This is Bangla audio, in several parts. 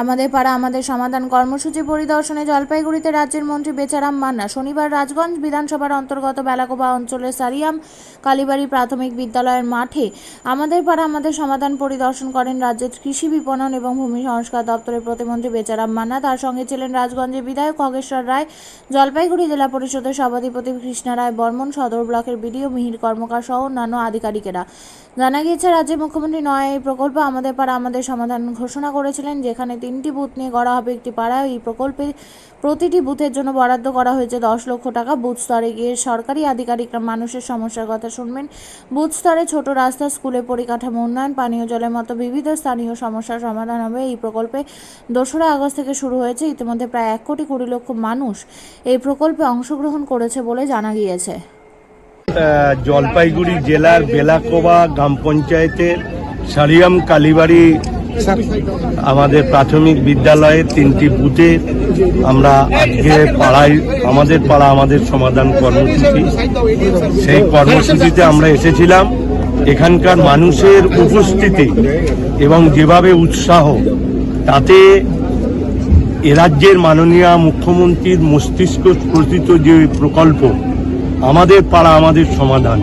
আমাদের পাড়া, আমাদের সমাধান কর্মসূচি পরিদর্শনে জলপাইগুড়িতে রাজ্যের মন্ত্রী বেচারাম মান্না শনিবার রাজগঞ্জ বিধানসভার অন্তর্গত বেলাকোবা অঞ্চলের সারিয়াম কালীবাড়ি প্রাথমিক বিদ্যালয়ের মাঠে আমাদের পাড়া, আমাদের সমাধান পরিদর্শন করেন রাজ্যের কৃষি বিপণন এবং ভূমি সংস্কার দপ্তরের প্রতিমন্ত্রী বেচারাম মান্না। তার সঙ্গে ছিলেন রাজগঞ্জের বিধায়ক খগেশ্বর রায়, জলপাইগুড়ি জেলা পরিষদের সভাধিপতি কৃষ্ণা রায় বর্মন, সদর ব্লকের বিডিও মিহির কর্মকার সহ অন্যান্য আধিকারিকেরা। জানা গিয়েছে, রাজ্যের মুখ্যমন্ত্রী নয় এই প্রকল্প আমাদের পাড়া আমাদের সমাধান ঘোষণা করেছিলেন, যেখানে তিনটি বুথ নিয়ে গড়া হবে একটি পাড়া। এই প্রকল্পে প্রতিটি বুথের জন্য বরাদ্দ করা হয়েছে দশ লক্ষ টাকা। বুথ স্তরে গিয়ে সরকারি আধিকারিকরা মানুষের সমস্যার কথা শুনবেন। বুথ স্তরে ছোট রাস্তা, স্কুলে পরিকাঠামো উন্নয়ন, পানীয় জলের মতো বিবিধ স্থানীয় সমস্যার সমাধান হবে। এই প্রকল্পে দোসরা আগস্ট থেকে শুরু হয়েছে, ইতিমধ্যে প্রায় এক কোটি কুড়ি লক্ষ মানুষ এই প্রকল্পে অংশগ্রহণ করেছে বলে জানা গিয়েছে। জলপাইগুড়ি জেলার বেলাকোবা গ্রাম পঞ্চায়েতের সারিয়াম কালীবাড়ি আমাদের প্রাথমিক বিদ্যালয়ের তিনটি বুথে আমরা আজকে পাড়ায়, আমাদের পাড়া আমাদের সমাধান কর্মসূচি। সেই কর্মসূচিতে আমরা এসেছিলাম। এখানকার মানুষের উপস্থিতি এবং যেভাবে উৎসাহ, তাতে এ রাজ্যের মাননীয় মুখ্যমন্ত্রীর মস্তিষ্ক স্ফূর্তিত যে প্রকল্প আমাদের পাড়া আমাদের সমাধান।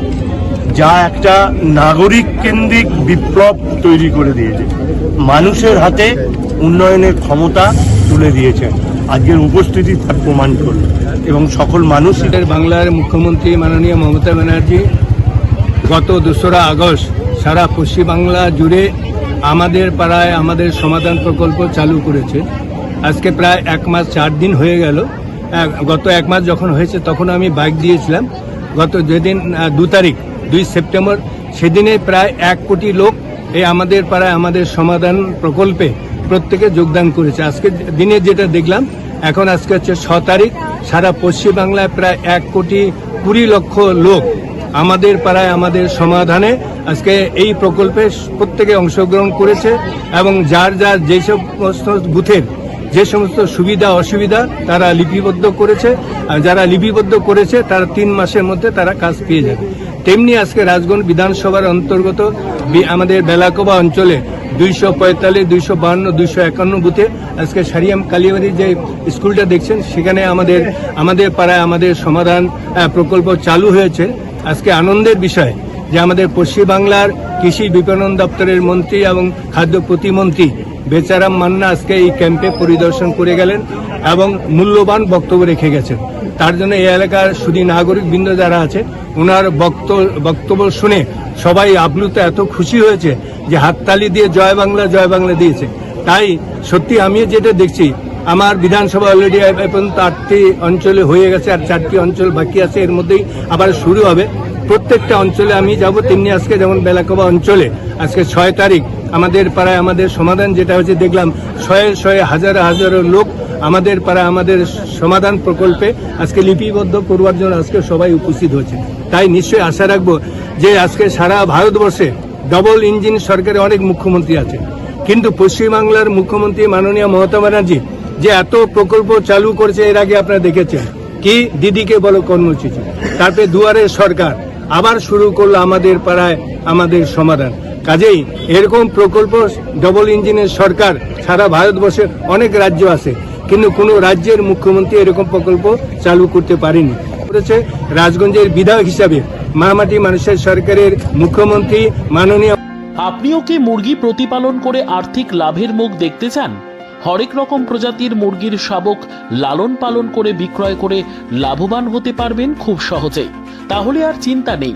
যা একটা নাগরিক কেন্দ্রিক বিপ্লব তৈরি করে দিয়েছে। মানুষের হাতে উন্নয়নের ক্ষমতা তুলে দিয়েছেন। আজকের উপস্থিতি তার প্রমাণ করল। এবং সকল মানুষ বাংলার মুখ্যমন্ত্রী মাননীয় মমতা ব্যানার্জি গত দোসরা আগস্ট সারা পশ্চিমবাংলা জুড়ে আমাদের পাড়ায় আমাদের সমাধান প্রকল্প চালু করেছে। আজকে প্রায় এক মাস চার দিন হয়ে গেল। গত এক মাস যখন হয়েছে, তখন আমি বাইক দিয়েছিলাম। গত যেদিন দু তারিখ, দুই সেপ্টেম্বর, সেদিনে প্রায় এক কোটি লোক এই আমাদের পাড়ায় আমাদের সমাধান প্রকল্পে প্রত্যেকে যোগদান করেছে। আজকে দিনে যেটা দেখলাম, এখন আজকে হচ্ছে ছ তারিখ, সারা পশ্চিমবাংলায় প্রায় এক কোটি কুড়ি লক্ষ লোক আমাদের পাড়ায় আমাদের সমাধানে আজকে এই প্রকল্পে প্রত্যেকে অংশগ্রহণ করেছে এবং যার যার যে সমস্ত বুথের যে সমস্ত সুবিধা, অসুবিধা তারা লিপিবদ্ধ করেছে, আর যারা লিপিবদ্ধ করেছে, তারা তিন মাসের মধ্যে তারা কাজ পেয়ে যাবে। তেমনি আজকে রাজগঞ্জ বিধানসভার অন্তর্গত আমাদের বেলাকোবা অঞ্চলে দুইশো পঁয়তাল্লিশ, দুইশো বাহান্ন, দুইশো একান্ন বুথে আজকে সারিয়াম কালিয়াবাড়ির যে স্কুলটা দেখছেন, সেখানে আমাদের আমাদের পাড়ায় আমাদের সমাধান প্রকল্প চালু হয়েছে। আজকে আনন্দের বিষয় যে আমাদের পশ্চিমবাংলার কৃষি বিপণন দপ্তরের মন্ত্রী এবং খাদ্য প্রতিমন্ত্রী বেচারাম মান্না আজকে এই ক্যাম্পে পরিদর্শন করে গেলেন এবং মূল্যবান বক্তব্য রেখে গেছেন। তার জন্য এই এলাকার শুধু নাগরিক বৃন্দ যারা আছে ওনার বক্ত- বক্তব্য শুনে সবাই আপ্লুত এত খুশি হয়েছে যে হাততালি দিয়ে জয় বাংলা জয় বাংলা দিয়েছে। তাই সত্যি আমি যেটা দেখছি, আমার বিধানসভা অলরেডি পর্যন্ত আটটি অঞ্চলে হয়ে গেছে আর চারটি অঞ্চল বাকি আছে, এর মধ্যেই আবার শুরু হবে। প্রত্যেকটা অঞ্চলে আমি যাব, তেমনি আজকে যেমন বেলাকোবা অঞ্চলে, আজকে ছয় তারিখ আমাদের পাড়ায় আমাদের সমাধান যেটা হচ্ছে দেখলাম শয়ে শয়ে হাজার হাজারো লোক আমাদের পাড়ায় আমাদের সমাধান প্রকল্পে আজকে লিপিবদ্ধ করবার জন্য আজকে সবাই উপস্থিত হয়েছে। তাই নিশ্চয়ই আশা রাখব যে আজকে সারা ভারতবর্ষে ডবল ইঞ্জিন সরকারের অনেক মুখ্যমন্ত্রী আছে। কিন্তু পশ্চিমবাংলার মুখ্যমন্ত্রী মাননীয় মমতা ব্যানার্জি যে এত প্রকল্প চালু করেছে, এর আগে আপনারা দেখেছেন। কি দিদিকে বলো কর্মসূচি। তারপরে দুয়ারের সরকার আবার শুরু করল আমাদের পাড়ায় আমাদের সমাধান। কাজেই এরকম প্রকল্প ডবল ইঞ্জিনের সরকার সারা ভারতবর্ষে অনেক রাজ্য আছে। কিন্তু কোনো রাজ্যের মুখ্যমন্ত্রী এরকম প্রকল্প চালু করতে পারেনি। করেছে রাজগঞ্জের বিধায়ক হিসাবে মামাটি মানুষের সরকারের মুখ্যমন্ত্রী মাননীয় আপনিও কি মুরগি প্রতিপালন করে আর্থিক লাভের মুখ দেখতে চান? হরেক রকম প্রজাতির মুরগির শাবক লালন পালন করে বিক্রয় করে লাভবান হতে পারবেন খুব সহজেই। তাহলে আর চিন্তা নেই।